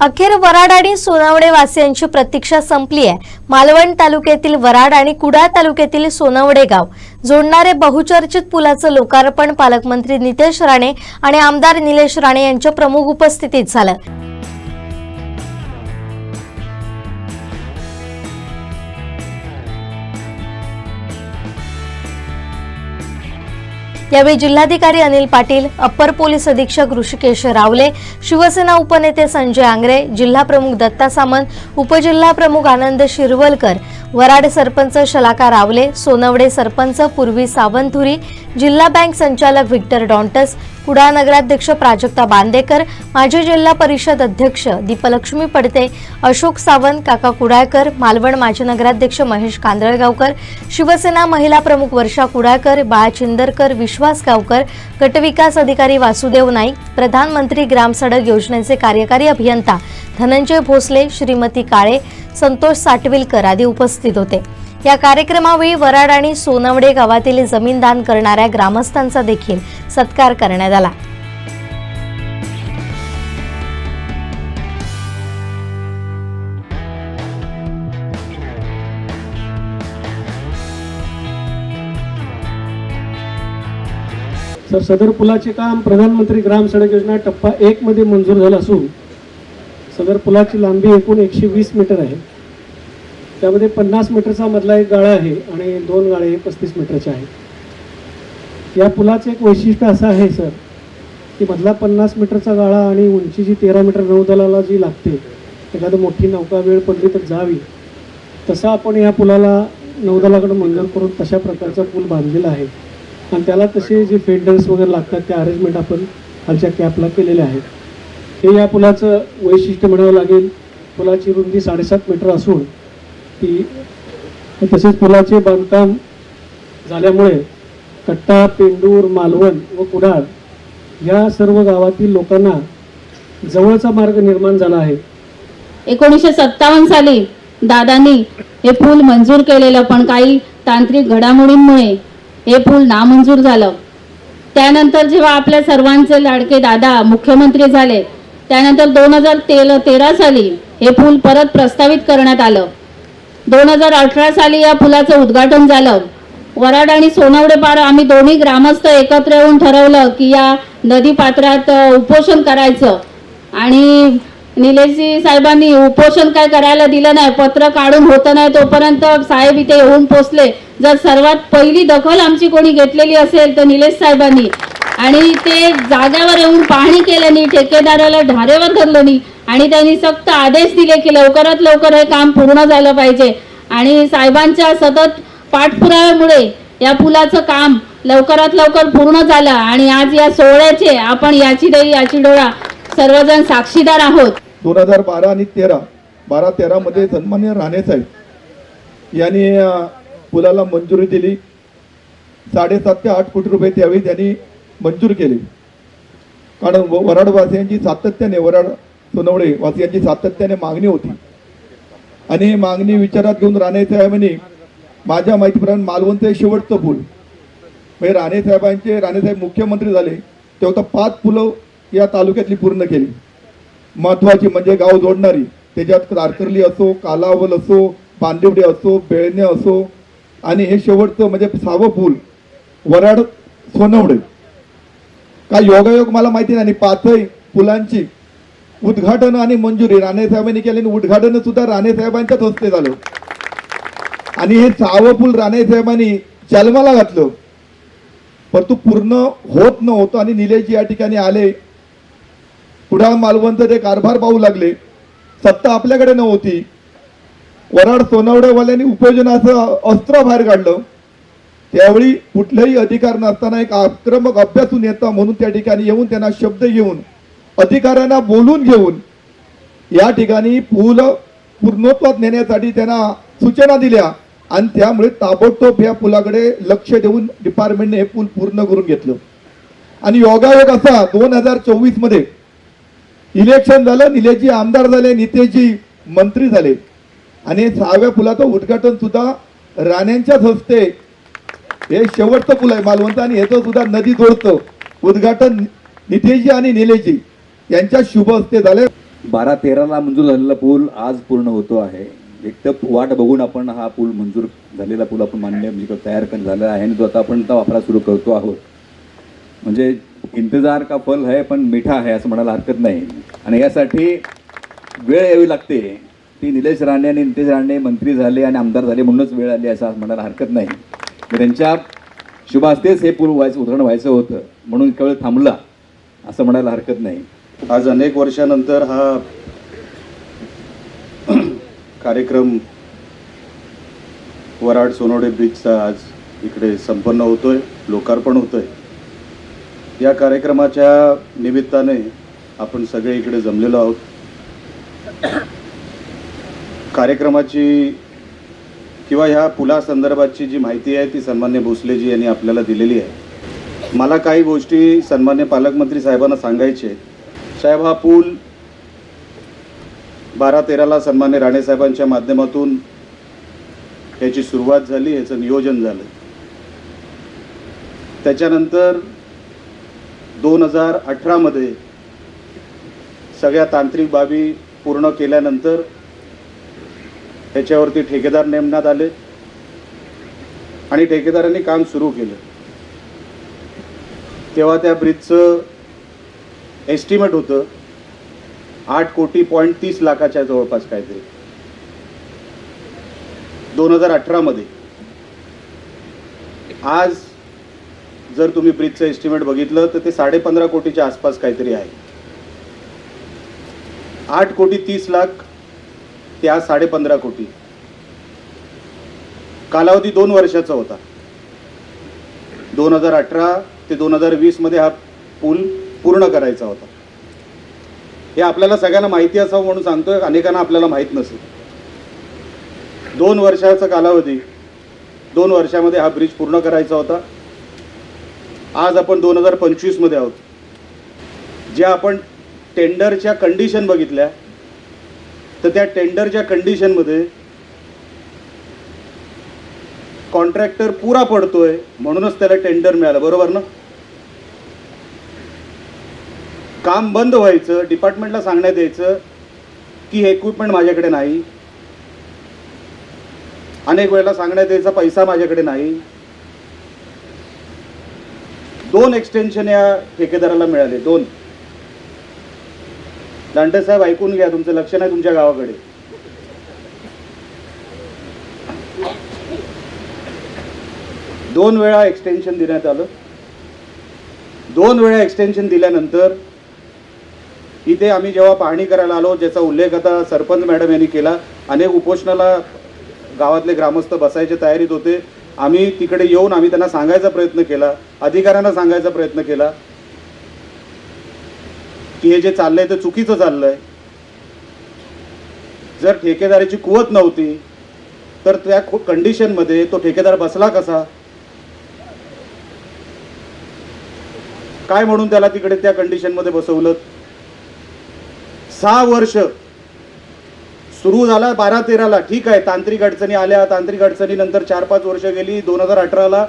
अखेर वराड आणि सोनावडे वासियांची प्रतीक्षा संपली आहे मालवण तालुक्यातील वराड आणि कुडाळ तालुक्यातील सोनावडे गाव जोडणारे बहुचर्चित पुलाचं लोकार्पण पालकमंत्री नितेश राणे आणि आमदार निलेश राणे यांच्या प्रमुख उपस्थितीत झालं. यावेळी जिल्हाधिकारी अनिल पाटील अप्पर पोलीस अधीक्षक ऋषिकेश रावले शिवसेना उपनेते संजय आंग्रे जिल्हा प्रमुख दत्ता सामंत उपजिल्हा प्रमुख आनंद शिरवलकर वराड सरपंच शलाका रावले सोनवडे सरपंच पूर्वी सावंतुरी जिल्हा बँक संचालक व्हिक्टर डॉन्टस कुडाळ नगराध्यक्ष प्राजक्ता बांदेकर माजी जिल्हा परिषद अध्यक्ष दीपलक्ष्मी पडते अशोक सावंत काका कुडाळकर मालवण माजी नगराध्यक्ष महेश कांदळगावकर शिवसेना महिला प्रमुख वर्षा कुडाळकर बाळा चिंदरकर विश्वास गावकर गटविकास अधिकारी वासुदेव नाईक प्रधानमंत्री ग्राम सडक योजनेचे कार्यकारी अभियंता धनंजय भोसले श्रीमती काळे संतोष साटविलकर आदी उपस्थित होते. या कार्यक्रमावेळी वराड आणि सोनवडे गावातील जमीन दान करणाऱ्या ग्रामस्थांचा देखील सत्कार करण्यात आला. सर सदर पुलाचे काम प्रधानमंत्री ग्राम सडक योजना टप्पा एक मध्ये मंजूर झालं असून सदर पुलाची लांबी एकूण एकशे वीस मीटर आहे. त्यामध्ये पन्नास मीटरचा मधला एक गाळा आहे आणि दोन गाळे हे पस्तीस मीटरचे आहेत. या पुलाचं एक वैशिष्ट्य असं आहे सर की मधला पन्नास मीटरचा गाळा आणि उंची जी तेरा मीटर नौदलाला जी लागते एखादं मोठी नौका वेळ पडली तर जावी. तसा आपण या पुलाला नौदलाकडं मंजूर करून तशा प्रकारचा पूल बांधलेला आहे. आणि त्याला तसे जे फेंडर्स वगैरे लागतात ते अरेंजमेंट आपण खालच्या कॅपला केलेले आहेत. हे या पुलाचं वैशिष्ट्य म्हणावं लागेल. पुलाची रुंदी साडेसात मीटर असून ती तसेच पुलाचे बांधकाम झाल्यामुळे कट्टा पेंडूर मालवण व कुडाळ या सर्व गावातील लोकांना जवळचा मार्ग निर्माण झाला आहे. एकोणीसशे सत्तावन्न साली दादांनी हे पूल मंजूर केलेलं पण काही तांत्रिक घडामोडींमुळे हे पूल नामंजूर झालं. त्यानंतर जेव्हा आपल्या सर्वांचे लाडके दादा मुख्यमंत्री झाले त्यानंतर दोन हजार तेल तेरा साली हे पूल परत प्रस्तावित करण्यात आलं. दोन हजार अठरा साली या पुलाचं उद्घाटन झालं. वराड आणि सोनवडे पार आम्ही दोन्ही ग्रामस्थ एकत्र येऊन ठरवलं की या नदी पात्रात उपोषण करायचं. आणि निलेशजी साहेबांनी उपोषण काय करायला दिलं नाही पत्र काढून होतं नाही तोपर्यंत साहेब इथे येऊन पोचले. जर सर्वात पहिली दखल आमची कोणी घेतलेली असेल तर निलेश साहेबांनी आणि ते जाग्यावर येऊन पाहणी केलं नाही ठेकेदाराला धारेवर धरलं नाही आणि त्यांनी सक्त आदेश दिले की लवकरात लवकर हे काम पूर्ण झालं पाहिजे. आणि साहेबांच्या सतत पाठपुराव्यामुळे या पुलाचं काम लवकरात लवकर पूर्ण झालं आणि आज या सोहळ्याचे आपण याची देई याची डोळा सर्वजण साक्षीदार आहोत. दोन हजार बारा आणि तेरा बारा तेरामध्ये सन्मान्य राणेसाहेब यांनी पुलाला मंजुरी दिली. साडेसात ते आठ कोटी रुपये त्यावेळी त्यांनी मंजूर केले. कारण व- वराडवासियांची सातत्याने वराड सोनवडे वासियांची सातत्याने मागणी होती. आणि ही मागणी विचारात घेऊन राणेसाहेबांनी माझ्या माहितीप्रमाणे मालवणचं शेवटचं पूल. म्हणजे राणेसाहेबांचे राणेसाहेब मुख्यमंत्री झाले तेव्हा तर पाच पुलं या तालुक्यातली पूर्ण केली. महत्वाची म्हणजे गाव जोडणारी. त्याच्यात कारकर्ली असो कालावल असो बांदिवडे असो बेळणे असो. आणि हे शेवटचं म्हणजे सहावं पूल. वराड सोनवडे. का योगायोग मला माहिती नाही. आणि पाचही पुलांची उद्घाटन आणि मंजुरी राणेसाहेबांनी केली. आणि उद्घाटन सुद्धा राणेसाहेबांच्याच हस्ते झालं. आणि हे सहावं पूल राणेसाहेबांनी जन्माला घातलं. परंतु पूर्ण होत नव्हतं आणि निलेजी या ठिकाणी आले. कुडाळ मालवणचं ते कारभार पाहू लागले. सत्ता आपल्याकडे नव्हती. वराड सोनवडेवाल्यांनी उपयोजनाचं अस्त्र बाहेर काढलं. त्यावेळी कुठलेही अधिकार नसताना एक आक्रमक अभ्यासू नेता म्हणून त्या ठिकाणी येऊन त्यांना शब्द घेऊन अधिकाऱ्यांना बोलून घेऊन या ठिकाणी पूल पूर्णत्वात नेण्यासाठी त्यांना सूचना दिल्या आणि त्यामुळे ताबडतोब या पुलाकडे लक्ष देऊन डिपार्टमेंटने हे पूल पूर्ण करून घेतलं. आणि योगायोग असा दोन हजार चोवीसमध्ये इलेक्शन झालं निलेशजी आमदार झाले नितेशजी मंत्री झाले. आणि सहाव्या पुलाचं उद्घाटन सुद्धा राण्यांच्याच हस्ते हे शेवटचं पूल आहे मालवणचं आणि ह्याचं सुद्धा नदी जोडतं. उद्घाटन नितेशजी आणि निलेशजी यांच्या शुभ हस्ते झाले. बारा तेराला मंजूर झालेला पूल आज पूर्ण होतो आहे. एक तर वाट बघून आपण हा पूल मंजूर झालेला पूल आपण मान्य म्हणजे तयार कर झालेला आहे आणि तो आता आपण वापरा सुरू करतो आहोत. म्हणजे इंतजार का फल आहे पण मिठा आहे असं म्हणायला हरकत नाही. आणि यासाठी वेळ यावी लागते. ती निलेश राणे आणि नितेश राणे मंत्री झाले आणि आमदार झाले म्हणूनच वेळ आली असं म्हणायला हरकत नाही. त्यांच्या शुभ हे पूल व्हायचं उदाहरण व्हायचं होतं. म्हणून इतका वेळ थांबला असं म्हणायला हरकत नाही. आज अनेक वर्षानंतर हा कार्यक्रम वराड सोनोडे ब्रिजचा आज इकडे संपन्न होतोय लोकार्पण होतोय. या कार्यक्रमाच्या निमित्ताने आपण सगळे इकडे जमलेलो आहोत. कार्यक्रमाची किंवा ह्या पुलासंदर्भातची जी माहिती आहे ती सन्मान्य भोसलेजी यांनी आपल्याला दिलेली आहे. मला काही गोष्टी सन्मान्य पालकमंत्री साहेबांना सांगायचे साहेब हा पूल बारा तेराला सन्मान्य राणेसाहेबांच्या माध्यमातून याची सुरुवात झाली याचं नियोजन झालं. त्याच्यानंतर दोन हजार अठरामध्ये सगळ्या तांत्रिक बाबी पूर्ण केल्यानंतर त्याच्यावरती ठेकेदार नेमण्यात आले आणि ठेकेदारांनी काम सुरू केलं. तेव्हा त्या ब्रिजचं एस्टिमेट होतं आठ कोटी पॉईंट तीस लाखाच्या जवळपास काहीतरी. दोन हजार अठरामध्ये. आज जर तुम्ही ब्रिजचं एस्टिमेट बघितलं तर ते साडेपंधरा कोटीच्या आसपास काहीतरी आहे. आठ कोटी तीस लाख ते आज साडेपंधरा कोटी. कालावधी दोन वर्षाचा होता. दोन हजार अठरा ते दोन हजार वीसमध्ये हा पूल पूर्ण करायचा होता. हे आपल्याला सगळ्यांना माहिती असावं म्हणून सांगतोय अनेकांना आपल्याला माहीत नसेल. दोन वर्षाचा कालावधी दोन वर्षामध्ये हा ब्रिज पूर्ण करायचा होता. आज आपण दोन हजार पंचवीसमध्ये आहोत. ज्या आपण टेंडरच्या कंडिशन बघितल्या तर त्या टेंडरच्या कंडिशनमध्ये कॉन्ट्रॅक्टर पुरा पडतोय म्हणूनच त्याला टेंडर मिळालं. बरोबर ना? काम बंद व्हायचं डिपार्टमेंटला सांगण्यात यायचं की हे इक्विपमेंट माझ्याकडे नाही. अनेक वेळेला सांगण्यात यायचा पैसा माझ्याकडे नाही. दोन एक्सटेन्शन या ठेकेदाराला मिळाले दोन. दांडे साहेब ऐकून घ्या तुमचं लक्ष नाही तुमच्या गावाकडे. दोन वेळा एक्सटेन्शन देण्यात आलं. दोन वेळा एक्सटेन्शन दिल्यानंतर इथे आम्ही जेव्हा पाहणी करायला आलो ज्याचा उल्लेख आता सरपंच मॅडम यांनी केला अनेक उपोषणाला गावातले ग्रामस्थ बसायच्या तयारीत होते. आम्ही तिकडे येऊन आम्ही त्यांना सांगायचा प्रयत्न केला अधिकाऱ्यांना सांगायचा प्रयत्न केला. की हे जे चाललंय ते चुकीचं चाललंय. जर ठेकेदाराची कुवत नव्हती तर त्या कंडिशनमध्ये तो ठेकेदार बसला कसा? काय म्हणून त्याला तिकडे त्या कंडिशनमध्ये बसवलं? सहा वर्ष. सुरू झाला बारा तेराला. ठीक आहे तांत्रिक अडचणी आल्या. तांत्रिक अडचणीनंतर चार पाच वर्ष गेली. दोन हजार अठराला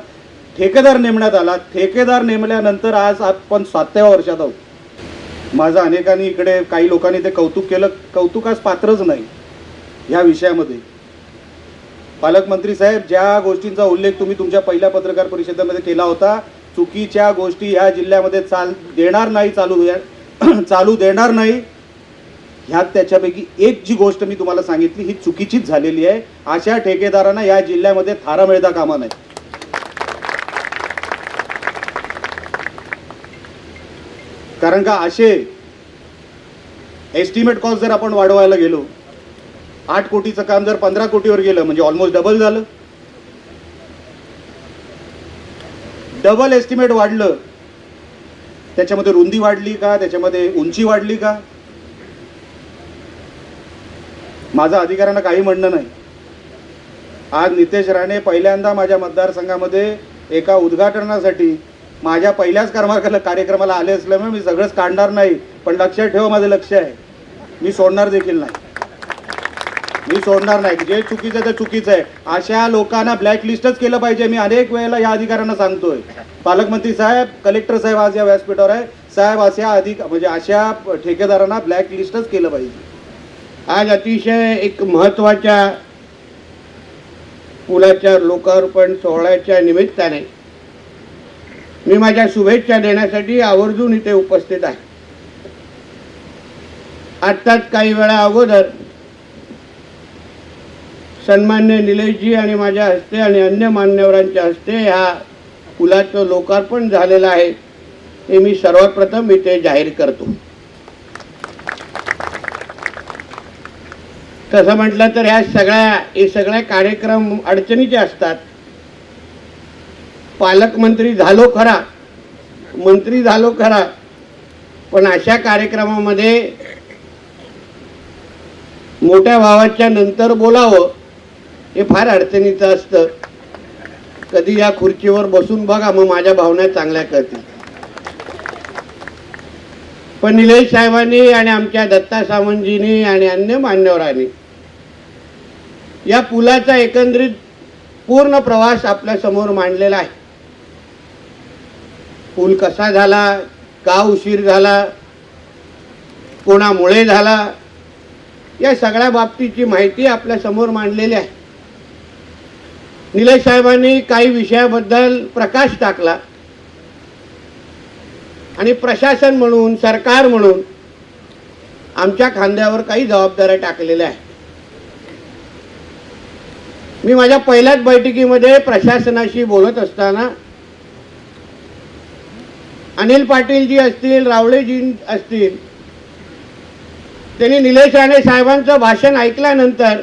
ठेकेदार नेमण्यात आला. ठेकेदार नेमल्यानंतर आज आपण सातव्या वर्षात आहोत. माझं अनेकांनी इकडे काही लोकांनी ते कौतुक केलं. कौतुकास पात्रच नाही ह्या विषयामध्ये. पालकमंत्री साहेब ज्या गोष्टींचा उल्लेख तुम्ही तुमच्या पहिल्या पत्रकार परिषदेमध्ये केला होता चुकीच्या गोष्टी ह्या जिल्ह्यामध्ये चाल देणार नाही चालू चालू देणार नाही ह्यात त्याच्यापैकी एक जी गोष्ट मी तुम्हाला सांगितली ही चुकीचीच झालेली आहे. अशा ठेकेदारांना या जिल्ह्यामध्ये थारा मिळता कामा नाही कारण का असे एस्टिमेट कॉस्ट जर आपण वाढवायला गेलो आठ कोटीचं काम जर पंधरा कोटीवर गेलं म्हणजे ऑलमोस्ट डबल झालं. डबल एस्टिमेट वाढलं. त्याच्यामध्ये रुंदी वाढली का? त्याच्यामध्ये उंची वाढली का? माझा अधिकाऱ्यांना काही म्हणणं नाही. आज नितेश राणे पहिल्यांदा माझ्या मतदारसंघामध्ये एका उद्घाटनासाठी माझ्या पहिल्याच कर्मा कार्यक्रमाला आले असल्यामुळे मी सगळंच काढणार नाही पण लक्षात ठेवा माझं लक्ष आहे. मी सोडणार देखील नाही. मी सोडणार नाही. जे चुकीचं आहे ते चुकीचं आहे. अशा लोकांना ब्लॅकलिस्टच केलं पाहिजे. मी अनेक वेळेला या अधिकाऱ्यांना सांगतोय. पालकमंत्री साहेब कलेक्टर साहेब आज या व्यासपीठावर आहे. साहेब अशा अधिक म्हणजे अशा ठेकेदारांना ब्लॅक लिस्टच केलं पाहिजे. आज अतिशय एक महत्त्वाच्या पुलाच्या लोकार्पण सोहळ्याच्या निमित्ताने मी माझ्या शुभेच्छा देण्यासाठी आवर्जून इथे उपस्थित आहे. आत्ताच काही वेळा अगोदर सन्मान्य निलेशजी आणि माझ्या हस्ते आणि अन्य मान्यवरांच्या हस्ते ह्या पुलाचं लोकार्पण झालेलं आहे हे मी सर्वप्रथम इथे जाहीर करतो. तसं म्हटलं तर ह्या सगळ्या हे सगळे कार्यक्रम अडचणीचे असतात. पालकमंत्री झालो खरा. मंत्री झालो खरा. पण अशा कार्यक्रमामध्ये मोठ्या भावाच्या नंतर बोलावं हे फार अडचणीचं असतं. कधी या खुर्चीवर बसून बघा मग माझ्या भावना चांगल्या कळतील. पण निलेश साहेबांनी आणि आमच्या दत्ता सावंतजींनी आणि अन्य मान्यवरांनी या पुलाचा एकंदरीत पूर्ण प्रवास आपल्यासमोर मांडलेला आहे. पूल कसा झाला का उशीर झाला कोणामुळे झाला या सगळ्या बाबतीची माहिती आपल्यासमोर मांडलेली आहे. निलेश साहेबांनी काही विषयाबद्दल प्रकाश टाकला. आणि प्रशासन म्हणून सरकार म्हणून आमच्या खांद्यावर काही जबाबदाऱ्या टाकलेल्या आहेत. मी माझ्या पहिल्याच बैठकीमध्ये प्रशासनाशी बोलत असताना अनिल पाटीलजी असतील रावळेजी असतील. त्यांनी निलेश राणे साहेबांचं भाषण ऐकल्यानंतर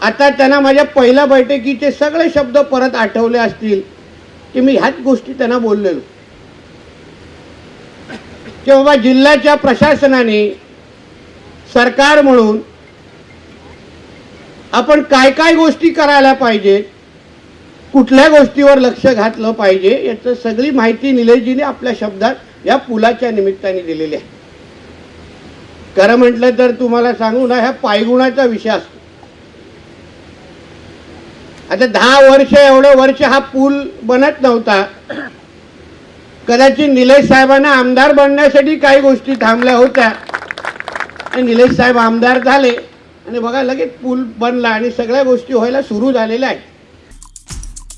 आता त्यांना माझ्या पहिल्या बैठकीचे सगळे शब्द परत आठवले असतील की मी ह्याच गोष्टी त्यांना बोललेलो. की बाबा जिल्ह्याच्या प्रशासनाने सरकार म्हणून आपण काय काय गोष्टी करायला पाहिजे कुठल्या गोष्टीवर लक्ष घातलं पाहिजे याचं सगळी माहिती निलेशजीने आपल्या शब्दात या पुलाच्या निमित्ताने दिलेली आहे. खरं म्हटलं तर तुम्हाला सांगू ना ह्या पायगुणाचा विषय असतो. आता दहा वर्ष एवढं वर्ष हा पूल बनत नव्हता. कदाचित निलेश साहेबांना आमदार बनण्यासाठी काही गोष्टी थांबल्या होत्या. आणि निलेश साहेब आमदार झाले. आणि बघा लगेच पूल बनला आणि सगळ्या गोष्टी व्हायला सुरू झालेल्या आहेत.